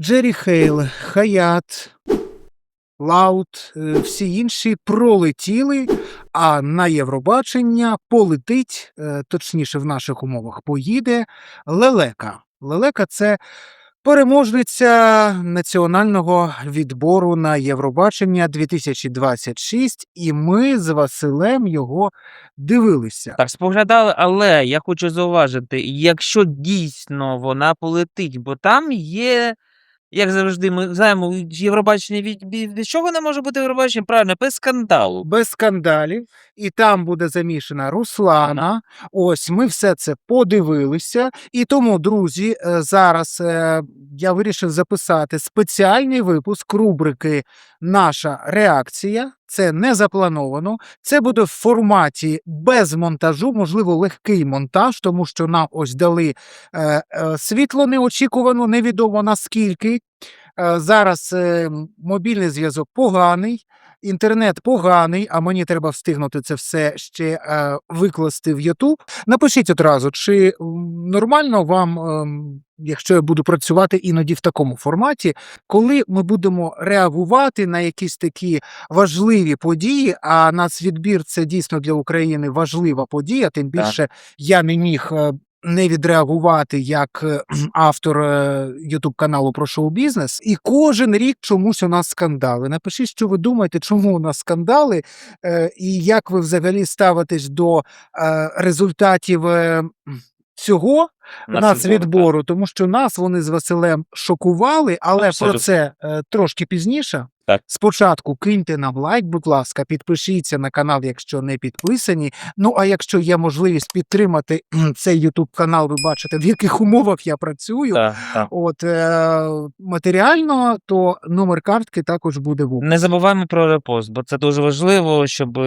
Джері Хейл, Хаят, Лаут, е, всі інші пролетіли, а на Євробачення полетить, е, точніше в наших умовах поїде Лелека. Лелека це переможниця національного відбору на Євробачення 2026, і ми з Василем його дивилися. Так, споглядали, але я хочу зауважити, якщо дійсно вона полетить, бо там є, як завжди, ми знаємо, Євробачення від, від, чого не може бути Євробачення? Правильно, без скандалу. без скандалів, і там буде замішана Руслана. Ось ми все це подивилися. І тому, друзі, е, зараз е, я вирішив записати спеціальний випуск рубрики Наша реакція. Це не заплановано. Це буде в форматі без монтажу, можливо, легкий монтаж, тому що нам ось дали е, е, світло неочікувано, невідомо наскільки. Е, зараз е, мобільний зв'язок поганий. Інтернет поганий, а мені треба встигнути це все ще е, викласти в YouTube. Напишіть одразу, чи нормально вам, ем, якщо я буду працювати іноді в такому форматі, коли ми будемо реагувати на якісь такі важливі події, а нацвідбір це дійсно для України важлива подія, тим більше я не міг. Е, Не відреагувати як е, автор Ютуб каналу про шоу-бізнес, і кожен рік чомусь у нас скандали. Напишіть, що ви думаєте, чому у нас скандали, е, і як ви взагалі ставитесь до е, результатів е, цього нацвідбору, тому що нас вони з Василем шокували, але про це е, трошки пізніше. Так. Спочатку киньте нам лайк, будь ласка, підпишіться на канал, якщо не підписані. Ну а якщо є можливість підтримати цей YouTube канал, ви бачите, в яких умовах я працюю. Так, так. От е, матеріально, то номер картки також буде в. Не забуваємо про репост, бо це дуже важливо, щоб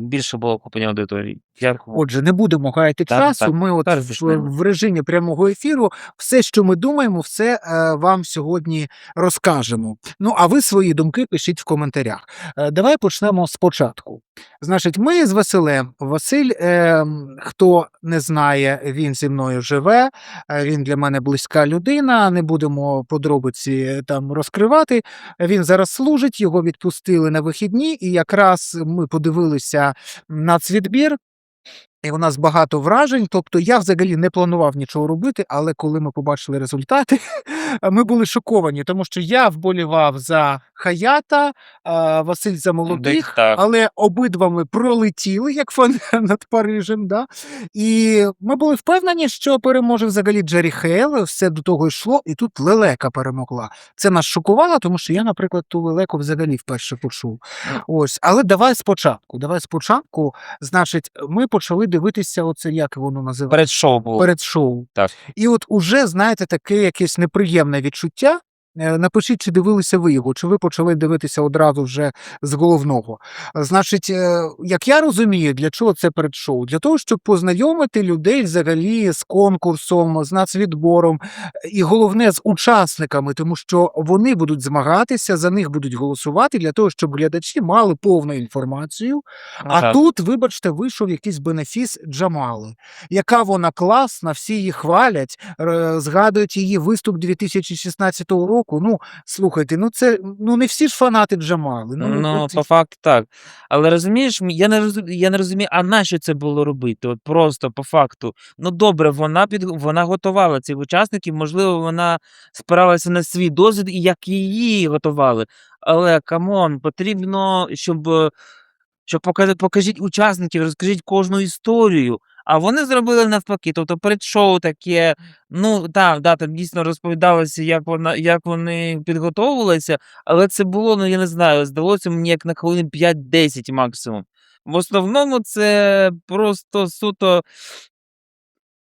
більше було охоплення аудиторії. Дякую. Отже, не будемо гаяти Так, часу. так. Ми от Так, в, в режимі прямого ефіру все, що ми думаємо, все е, вам сьогодні розкажемо. Ну а ви свої думки пишіть в коментарях. Е, давай почнемо спочатку. Значить, ми з Василем. Василь, е, хто не знає, він зі мною живе. е, Він для мене близька людина. Не будемо подробиці е, там розкривати. Він зараз служить, його відпустили на вихідні, і якраз ми подивилися нацвідбір. І у нас багато вражень. Тобто я взагалі не планував нічого робити, але коли ми побачили результати, ми були шоковані, тому що я вболівав за Хаята, Василь за молодих, але обидва ми пролетіли, як фан над Парижем. Да? І ми були впевнені, що переможе взагалі Джері Хейл. Все до того йшло, і тут Лелека перемогла. Це нас шокувало, тому що я, наприклад, ту лелеку взагалі вперше почув. Ось, але давай спочатку. Давай спочатку. Значить, ми почали дивитися, оце як воно називається Перед шоу було. перед шоу. Так. І от уже знаєте таке якесь неприємне відчуття. Е, Напишіть, чи дивилися ви його, чи ви почали дивитися одразу вже з головного. Значить, е, як я розумію, для чого це перед шоу? Для того, щоб познайомити людей взагалі з конкурсом, з нацвідбором, е, і головне з учасниками, тому що вони будуть змагатися, за них будуть голосувати для того, щоб глядачі мали повну інформацію. А тут, вибачте, вийшов якийсь бенефіс Джамали. Яка вона класна, всі її хвалять, згадують її виступ 2016 року. Ну, слухайте, ну це ну не всі ж фанати Джамали. Ну, Ну, от по факту так. Але розумієш, я не розумію, я не розумію, а нащо це було робити? От просто по факту. Ну добре, вона під вона готувала цих учасників, можливо, вона спиралася на свій досвід і як її готували. Але камон, потрібно, щоб, е, щоб показати, покажіть учасників, розкажіть кожну історію. А вони зробили навпаки. Тобто предшоу таке, ну так, да, там дійсно розповідалося, як вона, як вони підготовувалися, але це було, ну я не знаю, здалося мені як на хвилин 5-10 максимум. В основному це просто суто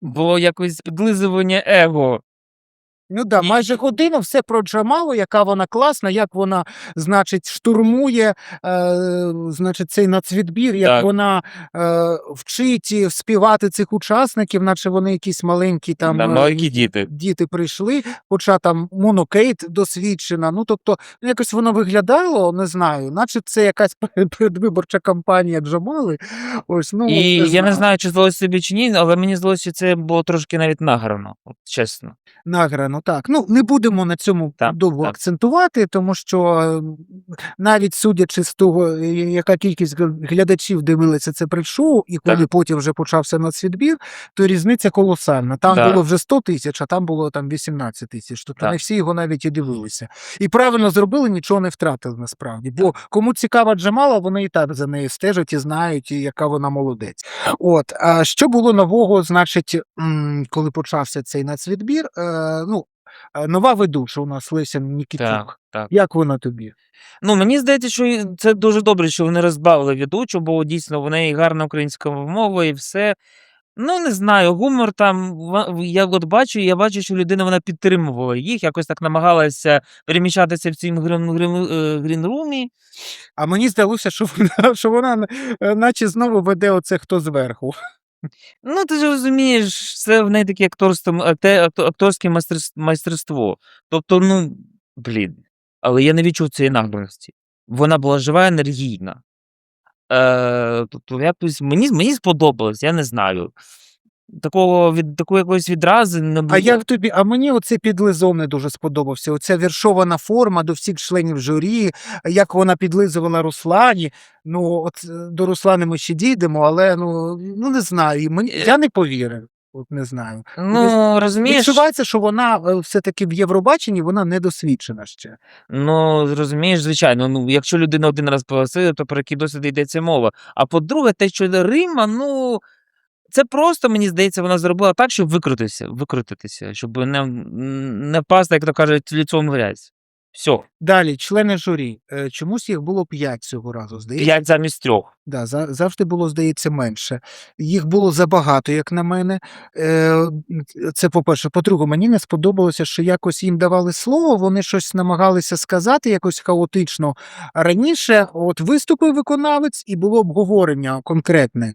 було якось підлизування его. Ну да, майже годину все про Джамалу, яка вона класна, як вона, значить, штурмує е, значить, цей нацвідбір, як Так. вона е, вчить співати цих учасників, наче вони якісь маленькі там. Е, маленькі діти. діти прийшли, хоча там монокейт досвідчена. Ну тобто, ну, якось воно виглядало, не знаю, наче це якась перед- передвиборча кампанія Джамали. Ось, ну, І я не знаю, чи здалося собі чи ні, але мені здалося, що це було трошки навіть награно, от чесно. Награно. Так. Ну, не будемо на цьому Так, довго так. акцентувати, тому що навіть судячи з того, е, яка кількість глядачів дивилися це пред-шоу, і коли Так. потім вже почався нацвідбір, то різниця колосальна. Там Да. було вже 100 тисяч, а там було там 18 тисяч. Тобто не всі його навіть і дивилися. І правильно зробили, нічого не втратили насправді. Бо кому цікава Джамала, вони і так за нею стежать і знають, і яка вона молодець. От а що було нового, значить, коли почався цей нацвідбір? Е, ну, нова ведуча у нас Леся Нікітюк. Так, так. Як вона тобі? Ну, мені здається, що це дуже добре, що вони розбавили ведучу, бо дійсно в неї гарна українська мова і все. Ну, не знаю, гумор там, я от бачу, я бачу, що людина вона підтримувала їх, якось так намагалася переміщатися в цім грін, грін, е, грінрумі. А мені здалося, що вона, що вона е, наче знову веде оце хто зверху. Ну, ти ж розумієш, це в неї таке акторство, акторське майстерс- майстерство. Тобто, ну, блін, але я не відчув цієї наглості. Вона була жива, енергійна. Е, тобто, якось мені, мені сподобалось, я не знаю. Такого від такої якоїсь відрази не було. А як тобі? А мені оцей підлизов не дуже сподобався. Оця віршована форма до всіх членів журі, як вона підлизувала Руслані. Ну, от е, до Руслани ми ще дійдемо, але ну, ну не знаю. Мені, Е. я не повірив. От не знаю. Ну, розумієш, Відчувається, що вона е, все-таки в Євробаченні вона недосвідчена ще. ну, розумієш, звичайно, ну, якщо людина один раз погасила, то про який досвід йдеться мова. А по-друге, те, що Рима, ну, це просто, мені здається, вона зробила так, щоб викрутитися, викрутитися, щоб не, не впасти, як то кажуть, ліцом в грязь. Все, Далі, члени журі. Е, Чомусь їх було п'ять цього разу, здається. п'ять замість трьох. Да, за- завжди було, здається, менше. Їх було забагато, як на мене. Е, Це по-перше. По-друге, мені не сподобалося, що якось їм давали слово, вони щось намагалися сказати якось хаотично. Раніше от виступив виконавець і було обговорення конкретне.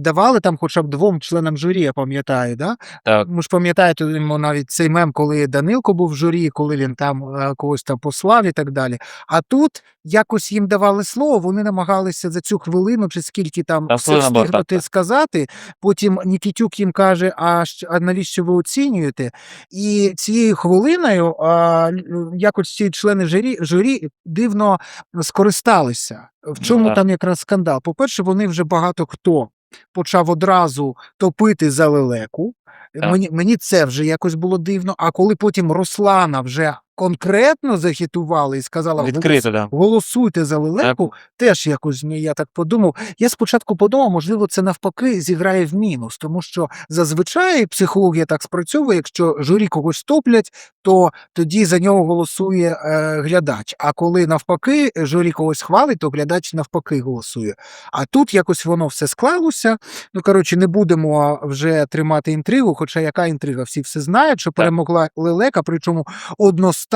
Давали там хоча б двом членам журі, я пам'ятаю, да? Так. Ви ж пам'ятаєте йому навіть цей мем, коли Данилко був в журі, коли він там е, когось там послав і так далі. А тут якось їм давали слово, вони намагалися за цю хвилину чи скільки там Та все встигнути сказати. Потім Нікітюк їм каже: а, а навіщо ви оцінюєте? І цією хвилиною а, якось ці члени журі, журі дивно скористалися. В чому так. там якраз скандал? По-перше, вони вже багато хто почав одразу топити за лелеку. Так. Мені, мені це вже якось було дивно. А коли потім Руслана вже конкретно захитувала і сказала Відкрито, так. голосуйте за лелеку, теж якось я так подумав. Я спочатку подумав, можливо, це навпаки зіграє в мінус, тому що зазвичай психологія так спрацьовує, якщо журі когось топлять, то тоді за нього голосує е, глядач. А коли навпаки журі когось хвалить, то глядач навпаки голосує. А тут якось воно все склалося. Ну коротше, не будемо вже тримати інтригу, хоча яка інтрига, всі все знають, що перемогла лелека, причому одностайно,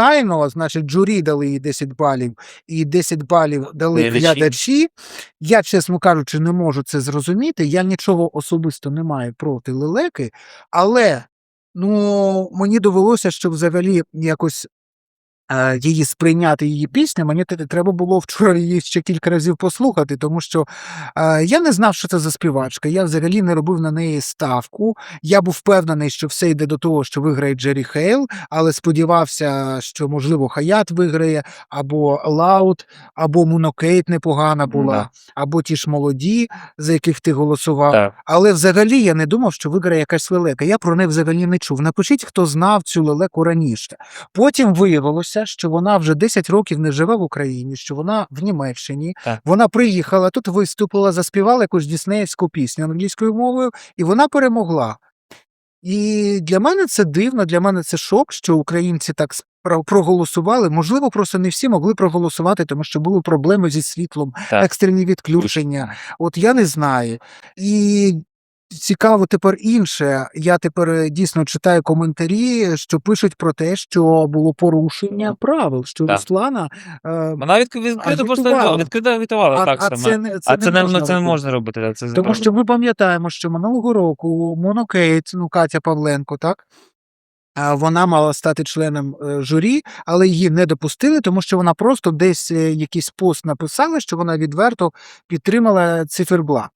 значить, журі дали їй 10 балів, і 10 балів дали Глядачі. глядачі. Я, чесно кажучи, не можу це зрозуміти. Я нічого особисто не маю проти лелеки, але ну, мені довелося, що взагалі якось. Е, Її сприйняти її пісню, мені треба було вчора її ще кілька разів послухати, тому що е, я не знав, що це за співачка. Я взагалі не робив на неї ставку. Я був впевнений, що все йде до того, що виграє Джері Хейл, але сподівався, що можливо Хаят виграє, або Лаут, або Мунокейт непогана була, Да. або ті ж молоді, за яких ти голосував. Так. Але взагалі я не думав, що виграє якась лелека. Я про неї взагалі не чув. Напишіть, хто знав цю лелеку раніше. Потім виявилося, що вона вже 10 років не живе в Україні, що вона в Німеччині. Так. Вона приїхала, тут виступила, заспівала якусь діснеївську пісню англійською мовою, і вона перемогла. І для мене це дивно, для мене це шок, що українці так проголосували. Можливо, просто не всі могли проголосувати, тому що були проблеми зі світлом, Так. екстрені відключення. От я не знаю. І цікаво тепер інше. Я тепер е, дійсно читаю коментарі, що пишуть про те, що було порушення правил, що Так. Руслана. Е, Вона відк- відкрито просто Агітувала. відкрито агітувала так а само. це не, це а це не, можна ну, це не можна робити. Так, це Тому що ми пам'ятаємо, що минулого року Монокейт, ну Катя Павленко, так? Вона мала стати членом е, журі, але її не допустили, тому що вона просто десь е, якийсь пост написала, що вона відверто підтримала циферблат.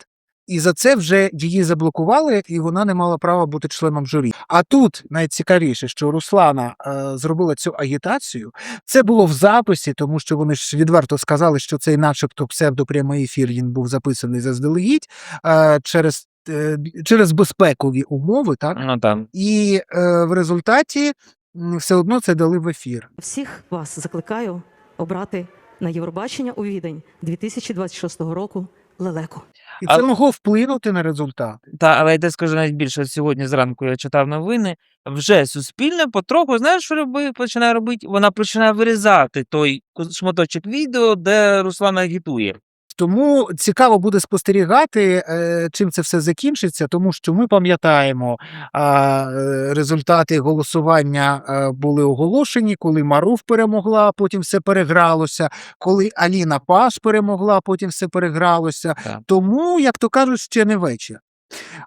І за це вже її заблокували, і вона не мала права бути членом журі. А тут найцікавіше, що Руслана е, зробила цю агітацію. Це було в записі, тому що вони ж відверто сказали, що цей, начебто, псевдопрямий ефір він був записаний заздалегідь е, через, е, через безпекові умови, так Ну там. і е, в результаті все одно це дали в ефір. Всіх вас закликаю обрати на Євробачення у відень 2026 року лелеку. І А- це могло вплинути на результат. Та, але я те скажу навіть більше. Сьогодні зранку я читав новини. Вже суспільне потроху, знаєш, що роби, починає робити? Вона починає вирізати той шматочок відео, де Руслана агітує. Тому цікаво буде спостерігати, е, чим це все закінчиться, тому що ми пам'ятаємо, е, результати голосування е, були оголошені, коли Маруф перемогла, потім все перегралося, коли Аліна Паш перемогла, потім все перегралося. Так. Тому, як то кажуть, ще не вечір.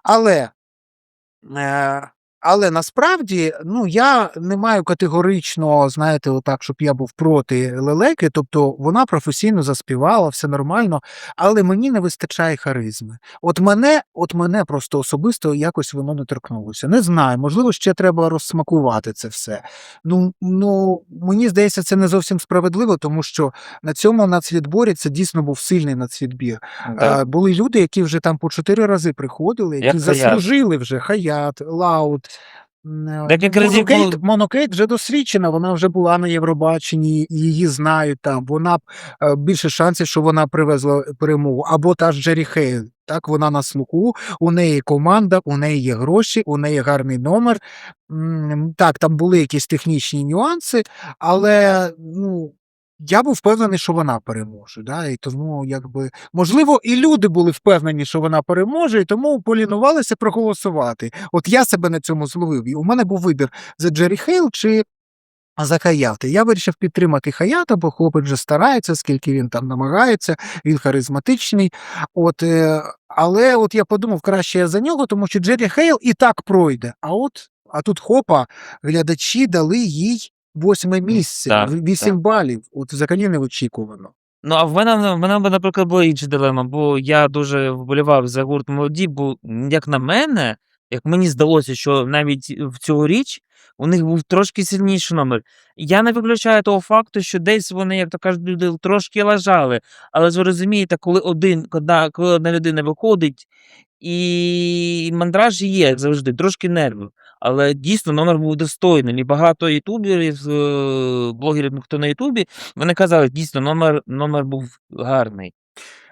Але, але насправді ну, я не маю категорично, знаєте, отак, щоб я був проти лелеки. Тобто вона професійно заспівала, все нормально, але мені не вистачає харизми. От мене, от мене просто особисто якось воно не торкнулося. Не знаю, можливо, ще треба розсмакувати це все. Ну, ну мені здається, це не зовсім справедливо, тому що на цьому нацвідборі це дійсно був сильний нацвідбір. Так. Е, Були люди, які вже там по чотири рази приходили, які Як Хаят. заслужили вже Хаят, Лаут. Е, Монокейт, Монокейт вже досвідчена, вона вже була на Євробаченні, її знають там. Вона б е, більше шансів, що вона привезла перемогу. Або та ж Джері Хейл. Так, вона на слуху, у неї команда, у неї є гроші, у неї гарний номер. Так, там були якісь технічні нюанси, але ну. Я був впевнений, що вона переможе. Да? І тому, якби, можливо, і люди були впевнені, що вона переможе, і тому полінувалися проголосувати. От я себе на цьому зловив. І у мене був вибір за Джері Хейл чи за Хаята. Я вирішив підтримати Хаята, бо хлопець вже старається, скільки він там намагається, він харизматичний. От, е, але от я подумав, краще я за нього, тому що Джері Хейл і так пройде. А от, а тут хопа, глядачі дали їй восьме місце, Так, вісім так. балів. От взагалі неочікувано. Ну, а в мене, в мене, наприклад, була інша дилема, бо я дуже вболівав за гурт молоді, бо, як на мене, як мені здалося, що навіть в цьогоріч у них був трошки сильніший номер. Я не виключаю того факту, що десь вони, як то кажуть, люди трошки лажали. Але ж ви розумієте, коли один, одна, коли одна людина виходить, і мандраж є, завжди, трошки нервів. Але дійсно номер був достойний. І багато ютуберів, е, блогерів, хто на Ютубі, вони казали, дійсно, номер, номер був гарний.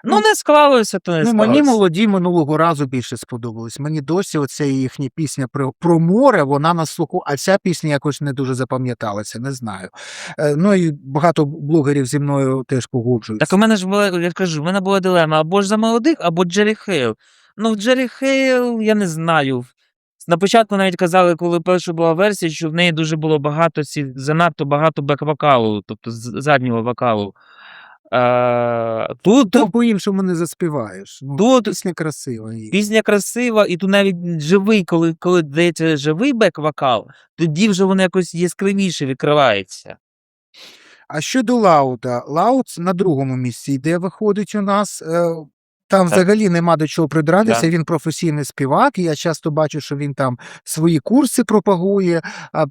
Ну, Ну, не склалося, то не Ну, склалося. мені молоді минулого разу більше сподобалось. Мені досі оця їхня пісня про, про море, вона на слуху, а ця пісня якось не дуже запам'яталася, не знаю. Е, ну і багато блогерів зі мною теж погоджуються. Так у мене ж була, я кажу, в мене була дилема або ж за молодих, або Джері Хейл. Ну, Джері Хейл, я не знаю. На початку навіть казали, коли перша була версія, що в неї дуже було багато занадто багато бек-вокалу, тобто заднього вокалу. А, тут, Там по-іншому не заспіваєш. Ну, Тут- пісня красива. Пісня красива, і тут навіть живий, коли, коли дається живий бек-вокал, тоді вже воно якось яскравіше відкривається. А щодо Лауда, Лауд на другому місці йде, виходить у нас. Там Так. взагалі нема до чого придратися. Да. Він професійний співак. І я часто бачу, що він там свої курси пропагує,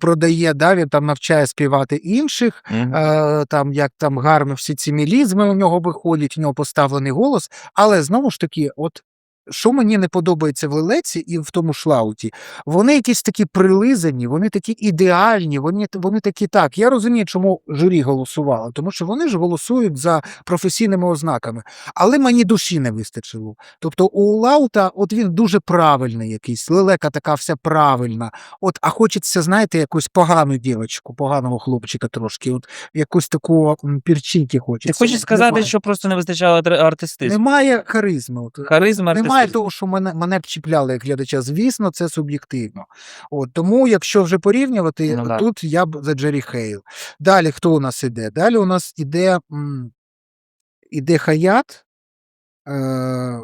продає. Да, він там навчає співати інших. Мгм. е, там як там гарно всі ці мілізми у нього виходять, у нього поставлений голос. Але знову ж таки, от що мені не подобається в лелеці і в тому шлауті, вони якісь такі прилизані, вони такі ідеальні, вони, вони такі так. Я розумію, чому журі голосувало, тому що вони ж голосують за професійними ознаками. Але мені душі не вистачило. Тобто у Лаута, от він дуже правильний якийсь, лелека така вся правильна. От, а хочеться, знаєте, якусь погану дівочку, поганого хлопчика трошки, от якусь таку пірчинки Ти хочеться. хочеш сказати, немає. що просто не вистачало ар- артистизму? Немає харизми. От. Харизма, Немає того, що мене, мене б чіпляли як глядача. Звісно, це суб'єктивно. От, тому, якщо вже порівнювати, Ну, да. тут я б за Джері Хейл. Далі хто у нас іде? Далі у нас іде, м, іде Хаят. Е,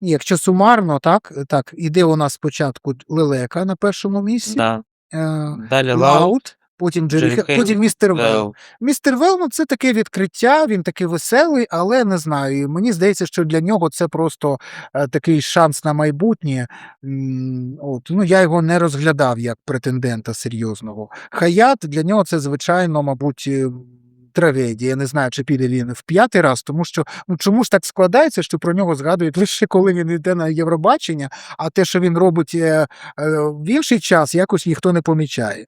ні, якщо сумарно, так, так, іде у нас спочатку Лелека на першому місці. Да. Е, Далі Лаут. Потім Джері, Хейл, потім містер Вел. Вел. Містер Вел, ну, це таке відкриття, він такий веселий, але не знаю. Мені здається, що для нього це просто е, такий шанс на майбутнє. От, ну, я його не розглядав як претендента серйозного. Хаят для нього це, звичайно, мабуть. Трагедія. Не знаю, чи піде він в п'ятий раз, тому що ну чому ж так складається, що про нього згадують лише коли він йде на Євробачення, а те, що він робить е, е, в інший час, якось ніхто не помічає.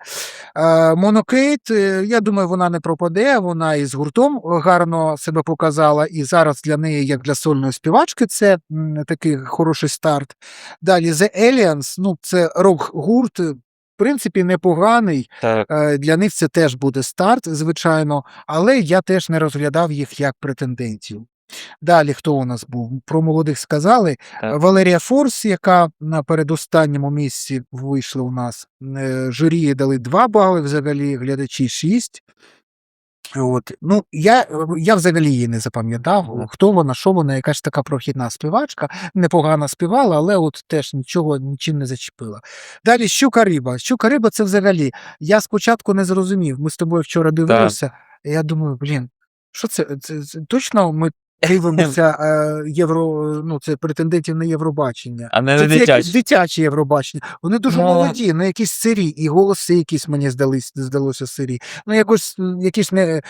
Е, Монокейт, я думаю, вона не пропаде. Вона і з гуртом гарно себе показала, і зараз для неї, як для сольної співачки, це такий хороший старт. Далі The Aliens, ну це рок-гурт. Принципі, непоганий. Так. Е, Для них це теж буде старт, звичайно, але я теж не розглядав їх як претендентів. Далі хто у нас був? Про молодих сказали. Так. Валерія Форс, яка на передостанньому місці вийшла у нас. Е, Журі дали 2 бали, взагалі глядачі 6. От. Ну, я, я взагалі її не запам'ятав. Хто вона, що вона, якась така прохідна співачка, непогано співала, але от теж нічого нічим не зачепила. Далі щука риба. Щука риба це взагалі. Я спочатку не зрозумів. Ми з тобою вчора дивилися, і я думаю, блін, що це? це, це точно ми дивимося е, євро, ну, це претендентів на Євробачення. А не Це, на це дитячі. дитячі Євробачення. Вони дуже Ну. молоді, ну якісь сирі, і голоси якісь мені здались, здалося сирі. Ну, якось якісь не,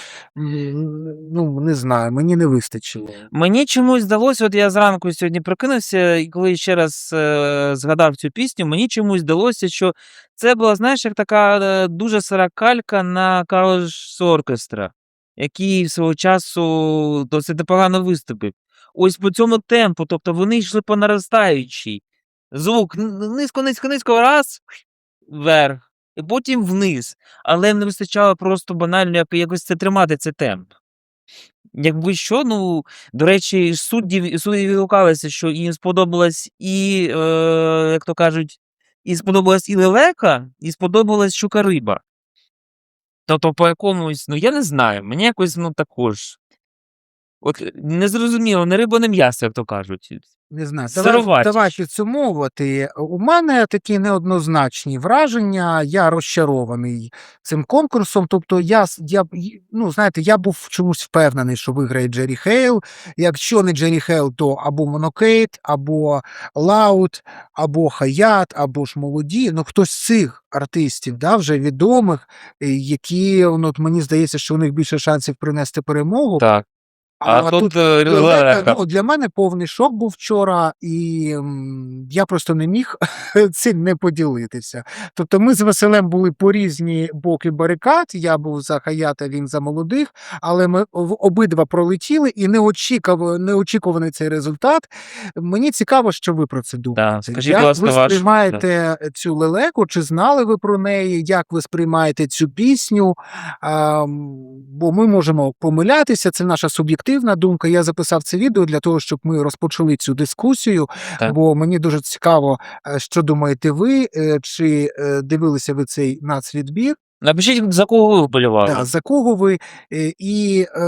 ну, не знаю, мені не вистачило. Мені чомусь здалося, от я зранку сьогодні прокинувся, і коли ще раз е, згадав цю пісню, мені чомусь здалося, що це була, знаєш, як така е, дуже сира калька на Карлош Оркестра, який свого часу досить непогано виступив. Ось по цьому темпу, тобто вони йшли по наростаючій. Звук низько, низько, низько, раз, вверх, і потім вниз. Але не вистачало просто банально якось це тримати, цей темп. Якби що, ну, до речі, судді, судді відгукалися, що їм сподобалось і, е, як то кажуть, і сподобалась і лелека, і сподобалась щука риба. Тобто по якомусь, ну я не знаю, мені якось, ну також. От не зрозуміло, не риба, не м'ясо, як то кажуть. Не знаю, давай, давай підсумовувати. У мене такі неоднозначні враження. Я розчарований цим конкурсом. Тобто, я, я ну, знаєте, я був чомусь впевнений, що виграє Джері Хейл. Якщо не Джері Хейл, то або Монокейт, або Лаут, або Хаят, або ж молоді. Ну, хтось з цих артистів, да, вже відомих, е, які, ну, от мені здається, що у них більше шансів принести перемогу. Так. А, тут, е, Лелека, лелека. ну, для мене повний шок був вчора, і я просто не міг цим не поділитися. Тобто ми з Василем були по різні боки барикад. Я був за Хаята, він за молодих, але ми обидва пролетіли і неочікуваний, неочікуваний цей результат. Мені цікаво, що ви про це думаєте. скажіть, як ви ваш- сприймаєте цю лелеку? Чи знали ви про неї? Як ви сприймаєте цю пісню? А, бо ми можемо помилятися, це наша суб'єктивна думка. Я записав це відео для того, щоб ми розпочали цю дискусію. Так. Бо мені дуже цікаво, е, що думаєте ви, е, чи е, дивилися ви цей нацвідбір, Напишіть, за кого ви вболівали. да, за кого ви, е, і е,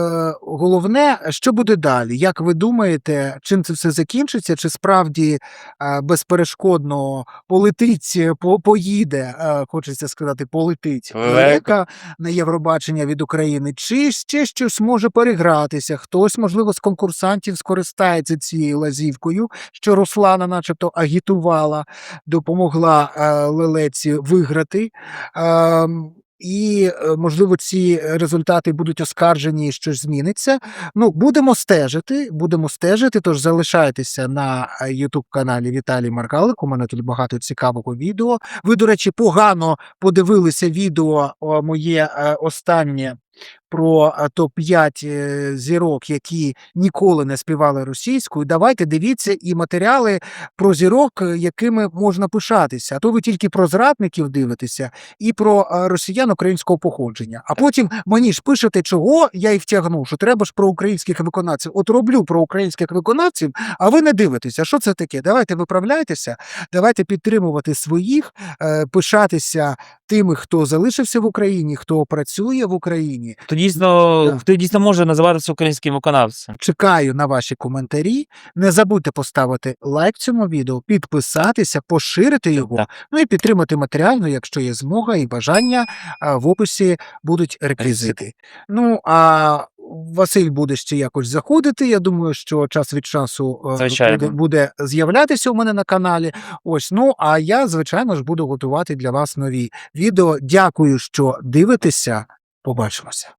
головне, що буде далі? Як ви думаєте, чим це все закінчиться? Чи справді е, безперешкодно полетить, е, по, поїде, е, хочеться сказати, полетить Лелека. на Євробачення від України, чи ще щось може перегратися? Хтось, можливо, з конкурсантів скористається цією лазівкою, що Руслана, начебто, агітувала, допомогла е, лелеці виграти. Ем, і, е, можливо, ці результати будуть оскаржені, і щось зміниться. Ну, будемо стежити, будемо стежити. Тож залишайтеся на youtube каналі Віталій Маркалик. У мене тут багато цікавого відео. Ви, до речі, погано подивилися відео моє е, останнє про е, топ-5 е, зірок, які ніколи не співали російською. Давайте дивіться і матеріали про зірок, е, якими можна пишатися. А то ви тільки про зрадників дивитеся і про росіян українського походження. А потім мені ж пишете, чого я їх втягну, що треба ж про українських виконавців. От роблю про українських виконавців, а ви не дивитеся. Що це таке? Давайте виправляйтеся, давайте підтримувати своїх, е, пишатися тими, хто залишився в Україні, хто працює в Україні. то дійсно, Да. хто дійсно може називатися українським виконавцем. Чекаю на ваші коментарі. Не забудьте поставити лайк цьому відео, підписатися, поширити його, Так. ну і підтримати матеріально, якщо є змога і бажання. В описі будуть реквізити. Ну а Василь буде ще якось заходити. Я думаю, що час від часу е, Звичайно. буде, буде з'являтися у мене на каналі. Ось ну а я, звичайно ж, буду готувати для вас нові відео. Дякую, що дивитеся. Побачимося.